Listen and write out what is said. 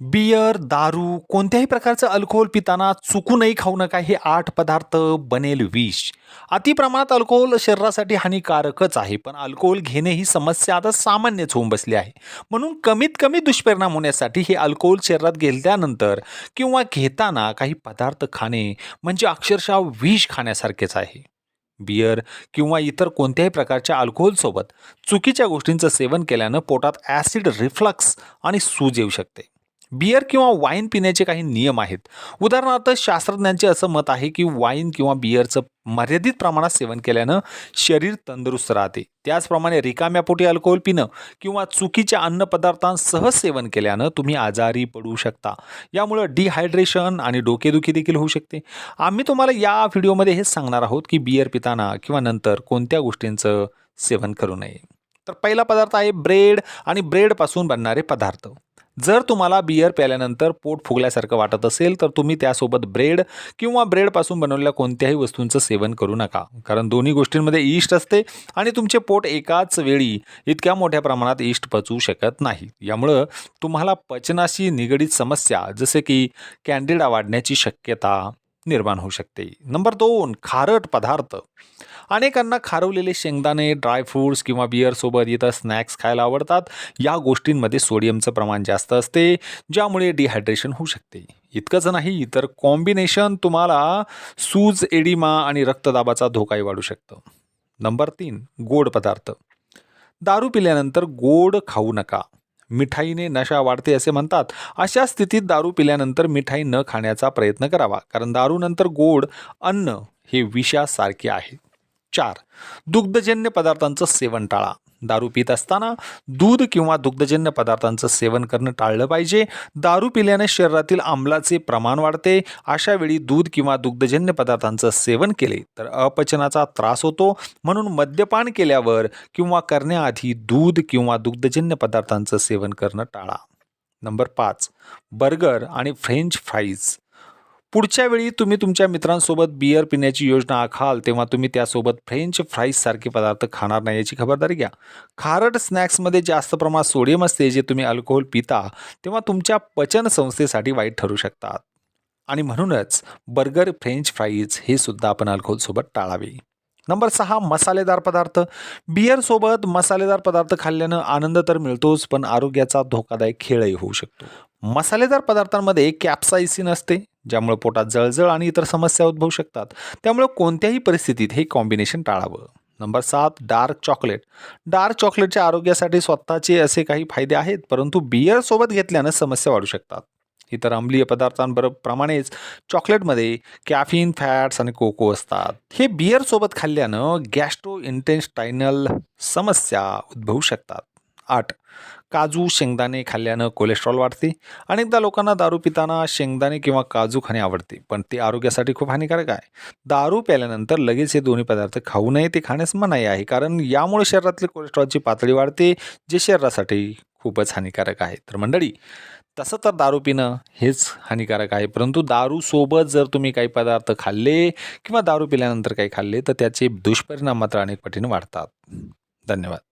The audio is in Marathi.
बियर दारू कोणत्याही प्रकारचं अल्कोहोल पिताना चुकूनही खाऊ नका हे आठ पदार्थ बनेल विष. अतिप्रमाणात अल्कोहोल शरीरासाठी हानिकारकच आहे पण अल्कोहोल घेणे ही समस्या आता सामान्यच होऊन बसली आहे. म्हणून कमीत कमी दुष्परिणाम होण्यासाठी हे अल्कोहोल शरीरात गेल्यानंतर किंवा घेताना काही पदार्थ खाणे म्हणजे अक्षरशः विष खाण्यासारखेच आहे. बियर किंवा इतर कोणत्याही प्रकारच्या अल्कोहोलसोबत चुकीच्या गोष्टींचं सेवन केल्यानं पोटात ॲसिड रिफ्लक्स आणि सूज येऊ शकते. बियर किंवा वाईन पिण्याचे काही नियम आहेत. उदाहरणार्थ शास्त्रज्ञांचे असं मत आहे की वाईन किंवा बियरचं मर्यादित प्रमाणात सेवन केल्यानं शरीर तंदुरुस्त राहते. त्याचप्रमाणे रिकाम्या पोटी अल्कोहोल पिणं किंवा चुकीच्या अन्नपदार्थांसह सेवन केल्यानं तुम्ही आजारी पडू शकता. यामुळं डिहायड्रेशन आणि डोकेदुखी देखील होऊ शकते. आम्ही तुम्हाला या व्हिडिओमध्ये हेच सांगणार आहोत की बियर पिताना किंवा नंतर कोणत्या गोष्टींचं सेवन करू नये. तर पहिला पदार्थ आहे ब्रेड आणि ब्रेडपासून बनणारे पदार्थ. जर तुम्हाला बियर प्याल्यानंतर पोट फुगल्यासारखं वाटत असेल तर तुम्ही त्यासोबत ब्रेड किंवा ब्रेडपासून बनवलेल्या कोणत्याही वस्तूंचं सेवन करू नका. कारण दोन्ही गोष्टींमध्ये ईस्ट असते आणि तुमचे पोट एकाच वेळी इतक्या मोठ्या प्रमाणात ईस्ट पचवू शकत नाही. यामुळं तुम्हाला पचनाशी निगडीत समस्या जसे की कॅन्डिडा वाढण्याची शक्यता निर्माण होऊ शकते. नंबर दोन खारट पदार्थ. अनेकांना खारवलेले शेंगदाणे ड्रायफ्रूट्स किंवा बिअरसोबत इतर स्नॅक्स खायला आवडतात. या गोष्टींमध्ये सोडियमचं प्रमाण जास्त असते ज्यामुळे डिहायड्रेशन होऊ शकते. इतकंच नाही तर कॉम्बिनेशन तुम्हाला सूज एडिमा आणि रक्तदाबाचा धोकाही वाढू शकतं. नंबर तीन गोड पदार्थ. दारू पिल्यानंतर गोड खाऊ नका. मिठाईने नशा वाढते असे म्हणतात. अशा स्थितीत दारू पिल्यानंतर मिठाई न खाण्याचा प्रयत्न करावा. कारण दारूनंतर गोड अन्न हे विषासारखे आहे. चार. दुग्धजन्य पदार्थांचं सेवन टाळा. दारू पित असताना दूध किंवा दुग्धजन्य पदार्थांचं सेवन करणं टाळलं पाहिजे. दारू पिल्याने शरीरातील आम्लाचे प्रमाण वाढते. अशा वेळी दूध किंवा दुग्धजन्य पदार्थांचं सेवन केले तर अपचनाचा त्रास होतो. म्हणून मद्यपान केल्यावर किंवा करण्याआधी दूध किंवा दुग्धजन्य पदार्थांचं सेवन करणं टाळा. नंबर पाच. बर्गर आणि फ्रेंच फ्राईज. पुढच्या वेळी तुम्ही तुमच्या मित्रांसोबत बियर पिण्याची योजना आखाल तेव्हा तुम्ही त्यासोबत फ्रेंच फ्राईज सारखे पदार्थ खाणार नाही याची खबरदारी घ्या. खारट स्नॅक्समध्ये जास्त प्रमाणात सोडियम असते जे तुम्ही अल्कोहोल पिता तेव्हा तुमच्या पचन संस्थेसाठी वाईट ठरू शकतात. आणि म्हणूनच बर्गर फ्रेंच फ्राईज हे सुद्धा आपण अल्कोहोलसोबत टाळावे. नंबर सहा मसालेदार पदार्थ. बियरसोबत मसालेदार पदार्थ खाल्ल्यानं आनंद तर मिळतोच पण आरोग्याचा धोकादायक खेळही होऊ शकतो. मसालेदार पदार्थांमध्ये कॅप्सायसिन असते. ज्यामुळे पोटात जळजळ आणि इतर समस्या उद्भवू शकतात. त्यामुळे कोणत्याही परिस्थितीत हे कॉम्बिनेशन टाळावं. नंबर सात डार्क चॉकलेट डार्क चॉकलेटच्या आरोग्यासाठी स्वतःचे असे काही फायदे आहेत परंतु बियरसोबत घेतल्यानं समस्या वाढू शकतात. इतर अंमलीय पदार्थांबरोबर प्रमाणेच चॉकलेटमध्ये कॅफिन फॅट्स आणि कोको असतात. हे बियरसोबत खाल्ल्यानं गॅस्ट्रो इंटेस्टायनल समस्या उद्भवू शकतात. आठ काजू शेंगदाणे खाल्ल्यानं कोलेस्ट्रॉल वाढते. अनेकदा लोकांना दारू पिताना शेंगदाणे किंवा काजू खाणे आवडते पण ते आरोग्यासाठी खूप हानिकारक आहे. दारू प्याल्यानंतर लगेच हे दोन्ही पदार्थ खाऊ नये ते खाण्यास मनाई आहे कारण यामुळे शरीरातली कोलेस्ट्रॉलची पातळी वाढते जे शरीरासाठी खूपच हानिकारक आहे. तर मंडळी तसं तर दारू पिणं हेच हानिकारक आहे परंतु दारूसोबत जर तुम्ही काही पदार्थ खाल्ले किंवा दारू पिल्यानंतर काही खाल्ले तर त्याचे दुष्परिणाम मात्र अनेक पटीने वाढतात. धन्यवाद.